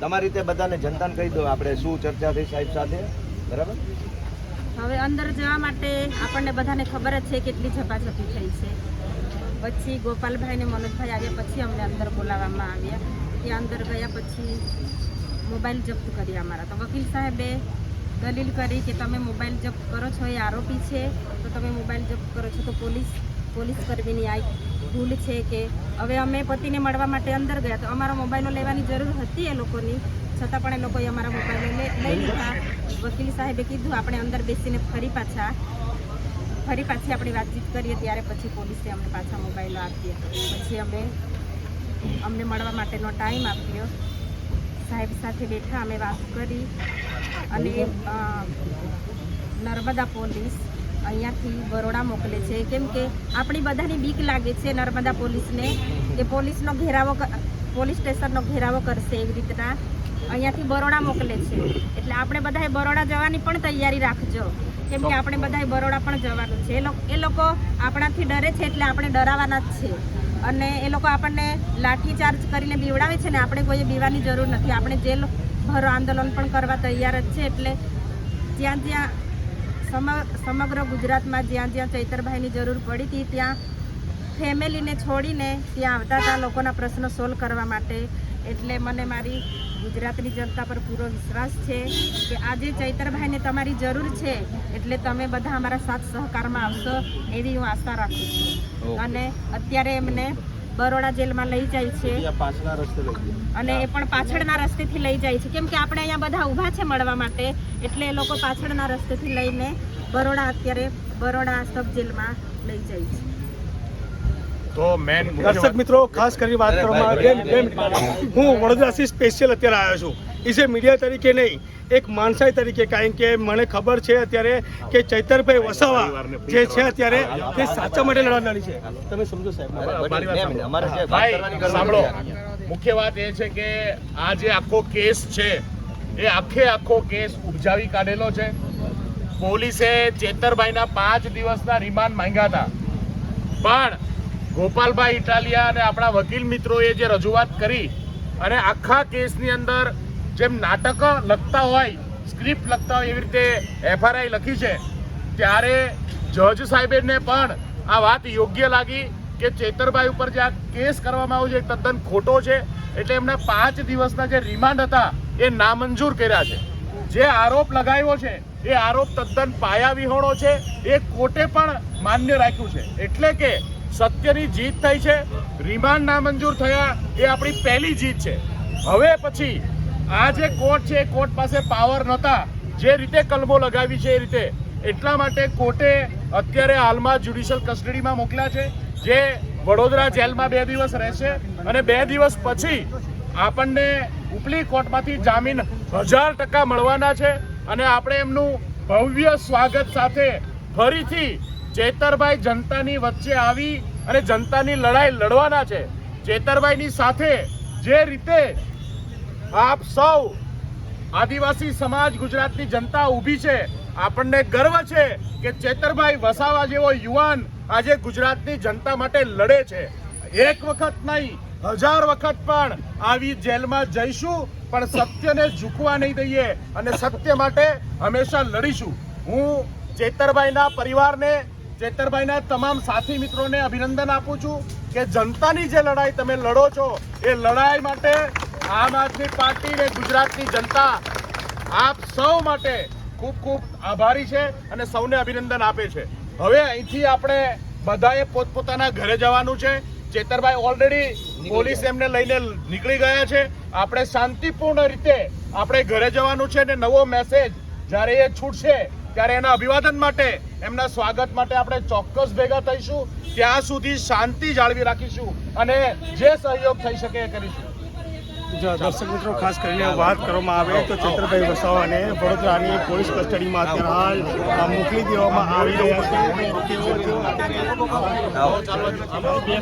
તમારી રીતે બધાને જનતાને કહી દો આપણે શું ચર્ચા થઈ સાહેબ સાથે. બરાબર? હવે અંદર જવા માટે આપણને બધાને ખબર જ છે કેટલી ઝપાઝપી થઈ છે. પછી ગોપાલભાઈ ને મનોજભાઈ આવ્યા પછી અમને અંદર બોલાવવામાં આવ્યા ત્યાં અંદર ગયા પછી મોબાઈલ જપ્ત કર્યા અમારા. તો વકીલ સાહેબે દલીલ કરી કે તમે મોબાઈલ જપ્ત કરો છો એ આરોપી છે, તો તમે મોબાઈલ જપ્ત કરો છો તો પોલીસ પોલીસ કર્મીની આ ભૂલ છે કે હવે અમે પતિને મળવા માટે અંદર ગયા તો અમારા મોબાઈલો લેવાની જરૂર હતી એ લોકોની. છતાં પણ એ લોકોએ અમારા મોબાઈલો લઈ લીધા. વકીલ સાહેબે કીધું, આપણે અંદર બેસીને ફરી પાછા, ફરી પાછી આપણી વાતચીત કરીએ ત્યારે પછી પોલીસે અમને પાછા મોબાઈલો આપ્યા પછી અમે, અમને મળવા માટેનો ટાઈમ આપ્યો. સાહેબ સાથે બેઠા, અમે વાત કરી. અને નર્મદા પોલીસ અહીંયાથી બરોડા મોકલે છે. કેમ કે આપણી બધાની બીક લાગે છે નર્મદા પોલીસને કે પોલીસનો ઘેરાવો પોલીસ સ્ટેશનનો ઘેરાવો કરશે એવી રીતના. અહીંયાથી બરોડા મોકલે છે. એટલે આપણે બધાએ બરોડા જવાની પણ તૈયારી રાખજો. કેમ કે આપણે બધાએ બરોડા પણ જવાનું છે. એ લોકો આપણાથી ડરે છે એટલે આપણે ડરાવાના જ છે. અને એ લોકો આપણને લાઠીચાર્જ કરીને બીવડાવે છે ને આપણે કોઈએ બીવાની જરૂર નથી. આપણે જેલ, ભરો આંદોલન પણ કરવા તૈયાર જ છે. એટલે જ્યાં સમ- સમગ્ર ગુજરાતમાં જ્યાં જ્યાં ચૈતરભાઈની જરૂર પડી હતી ત્યાં ફેમિલીને છોડીને ત્યાં આવતા હતા લોકોના પ્રશ્નો સોલ્વ કરવા માટે. એટલે મને મારી ગુજરાતની જનતા પર પૂરો વિશ્વાસ છે કે આજે ચૈતરભાઈને તમારી જરૂર છે એટલે તમે બધા અમારા સાથ સહકારમાં આવશો એવી હું આશા રાખું છું. અને અત્યારે એમને બરોડા જેલમાં લઈ જાય છે. પાછલા રસ્તે લઈ ગયા અને એ પણ પાછળના રસ્તેથી લઈ જાય છે. કેમ કે આપણે અહીંયા બધા ઊભા છે મળવા માટે એટલે એ લોકો પાછળના રસ્તેથી લઈને બરોડા અત્યારે બરોડા સબ જેલમાં લઈ જાય છે. તો મેન દર્શક મિત્રો ખાસ કરીને વાત કરવામાં. હું વડોદરાથી સ્પેશિયલ અત્યારે આવ્યો છું. એ મીડિયા તરીકે નહીં એક માણસાઈ તરીકે. કારણ કે મને ખબર છે અત્યારે કે ચૈતરભાઈ વસાવા જે છે અત્યારે તે સાચા માટે લડવાની છે. તમે સમજો સાહેબ. સાંભળો. મુખ્ય વાત એ છે કે આ જે આખો કેસ છે એ આખે આખો કેસ ઉપજાવી કાઢેલો છે. પોલીસે ચેતરભાઈના પાંચ દિવસના રિમાન્ડ માંગ્યા હતા. પણ ગોપાલભાઈ ઇટાલિયા અને આપણા વકીલ મિત્રોએ જે રજૂઆત કરી અને આખા કેસની અંદર જેમ નાટક લખતા હોય સ્ક્રિપ્ટ લખતા હોય એવી રીતે એફઆરઆઈ લખી છે, ત્યારે જજ સાહેબને પણ આ વાત યોગ્ય લાગી કે ચેતરભાઈ ઉપર જે આ કેસ કરવામાં આવ્યો છે તદ્દન ખોટો છે. એટલે એમના પાંચ દિવસના જે રિમાન્ડ હતા, એ નામંજૂર કર્યા છે. જે આરોપ લગાવ્યો છે, એ આરોપ તદ્દન પાયા વિહોણો છે. એ કોર્ટે પણ માન્ય રાખ્યું છે. એટલે કે સત્યની જીત થઈ છે રિમાન્ડ નામંજૂર થયા, એ આપણી પહેલી જીત છે. હવે પછી આ જે કોર્ટ છે, એ કોર્ટ પાસે પાવર નહોતા. જે રીતે કલમો લગાવી છે એ રીતે. એટલા માટે કોર્ટે અત્યારે હાલમાં જ્યુડિશિયલ કસ્ટડીમાં મોકલ્યા છે, જે વડોદરા જેલમાં બે દિવસ રહેશે અને બે દિવસ પછી આપણને ઉપલી કોર્ટમાંથી જામીન હજાર ટકા મળવાના છે અને આપણે એમનું ભવ્ય સ્વાગત સાથે ફરીથી ચેતરભાઈ જનતાની વચ્ચે આવી અને જનતાની લડાઈ લડવાના છે. ચેતરભાઈની સાથે જે રીતે આપ સૌ આદિવાસી સમાજ ગુજરાતની જનતા ઊભી છે. આપણને ગર્વ છે કે ચેતરભાઈ વસાવા જેવો યુવાન આજે ગુજરાતની જનતા માટે લડે છે. એક વખત નહીં, હજાર વખત પણ આવી જેલમાં જઈશું, પણ સત્યને ઝૂકવા નહીં દઈએ અને સત્ય માટે હંમેશા લડીશું. હું ચેતરભાઈના પરિવારને, ચેતરભાઈના તમામ સાથી મિત્રોને અભિનંદન આપું છું કે જનતાની જે લડાઈ તમે લડો છો, એ લડાઈ માટે આમ આદમી પાર્ટી ને ગુજરાતની જનતા આપ સૌ માટે ખૂબ ખૂબ આભારી છે અને સૌને અભિનંદન આપે છે. હવે અહીંથી આપણે બધાએ પોતપોતાના ઘરે જવાનું છે. ચેતરભાઈ ઓલરેડી પોલીસ એમને લઈને નીકળી ગયા છે. આપણે શાંતિપૂર્ણ રીતે આપણે ઘરે જવાનું છે અને નવો મેસેજ જ્યારે એ છૂટશે ત્યારે એના અભિવાદન માટે એમના સ્વાગત માટે આપણે ચોક્કસ ભેગા થઈશું. ત્યાં સુધી શાંતિ જાળવી રાખીશું અને જે સહયોગ થઈ શકે એ કરીશું. દર્શક મિત્રો, ખાસ કરીને વાત કરવામાં આવે તો ચૈત્રભાઈ વસાવાને વડોદરાની પોલીસ કસ્ટડીમાં અત્યારે હાલ મોકલી દેવામાં આવી રહ્યા છે. બે